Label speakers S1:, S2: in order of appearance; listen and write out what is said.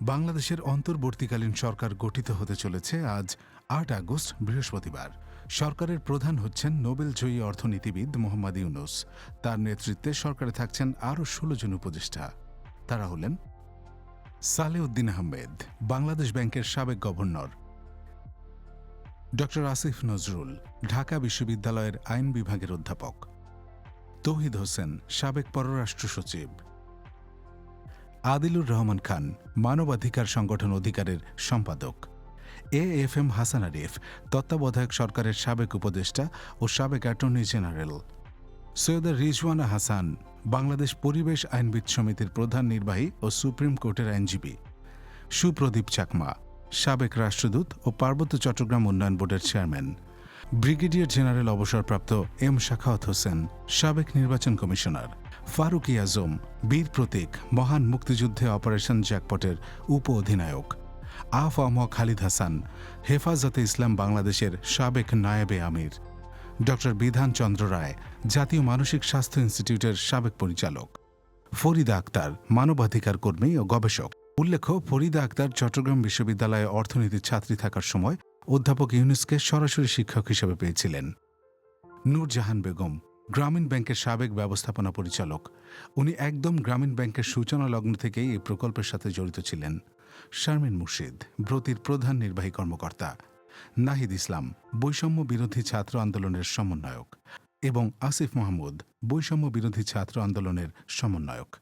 S1: বাংলাদেশের অন্তর্বর্তীকালীন সরকার গঠিত হতে চলেছে আজ আট আগস্ট, বৃহস্পতিবার। সরকারের প্রধান হচ্ছেন নোবেলজয়ী অর্থনীতিবিদ মোহাম্মদ ইউনুস। তার নেতৃত্বে সরকারে থাকছেন আরও ষোলো জন উপদেষ্টা। তারা হলেন সালেউদ্দিন আহমেদ, বাংলাদেশ ব্যাংকের সাবেক গভর্নর। ডক্টর আসিফ নজরুল, ঢাকা বিশ্ববিদ্যালয়ের আইন বিভাগের অধ্যাপক। তৌহিদ হোসেন, সাবেক পররাষ্ট্র সচিব। আদিলুর রহমান খান, মানবাধিকার সংগঠন অধিকারের সম্পাদক। A F M Hasan Arif, তত্ত্বাবধায়ক সরকারের সাবেক উপদেষ্টা ও সাবেক অ্যাটর্নি জেনারেল। সৈয়দা রিজওয়ানা হাসান, বাংলাদেশ পরিবেশ আইনবিদ সমিতির প্রধান নির্বাহী ও সুপ্রিম কোর্টের আইনজীবী। সুপ্রদীপ চাকমা, সাবেক রাষ্ট্রদূত ও পার্বত্য চট্টগ্রাম উন্নয়ন বোর্ডের চেয়ারম্যান। ব্রিগেডিয়ার জেনারেল অবসরপ্রাপ্ত এম শাখাওয়াত হোসেন, সাবেক নির্বাচন কমিশনার ফারুক আজম বীর প্রতীক, মহান মুক্তিযুদ্ধে অপারেশন জ্যাকপটের উপ অধিনায়ক আফ আম খালিদ হাসান, হেফাজতে ইসলাম বাংলাদেশের সাবেক নায়েবে আমির। ডক্টর বিধান চন্দ্র রায়, জাতীয় মানসিক স্বাস্থ্য ইনস্টিটিউটের সাবেক পরিচালক। ফরিদা আক্তার, মানবাধিকার কর্মী ও গবেষক। উল্লেখ্য, ফরিদা আক্তার চট্টগ্রাম বিশ্ববিদ্যালয়ে অর্থনীতির ছাত্রী থাকার সময় অধ্যাপক ইউনুসকে সরাসরি শিক্ষক হিসেবে পেয়েছিলেন। নূরজাহান বেগম, গ্রামীণ ব্যাংকের সাবেক ব্যবস্থাপনা পরিচালক। উনি একদম গ্রামীণ ব্যাংকের সূচনা লগ্ন থেকেই এই প্রকল্পের সাথে জড়িত ছিলেন। শারমিন মুর্শিদ, ব্রতির প্রধান নির্বাহী কর্মকর্তা। নাহিদ ইসলাম, বৈষম্য বিরোধী ছাত্র আন্দোলনের সমন্বয়ক। এবং আসিফ মাহমুদ, বৈষম্য বিরোধী ছাত্র আন্দোলনের সমন্বয়ক।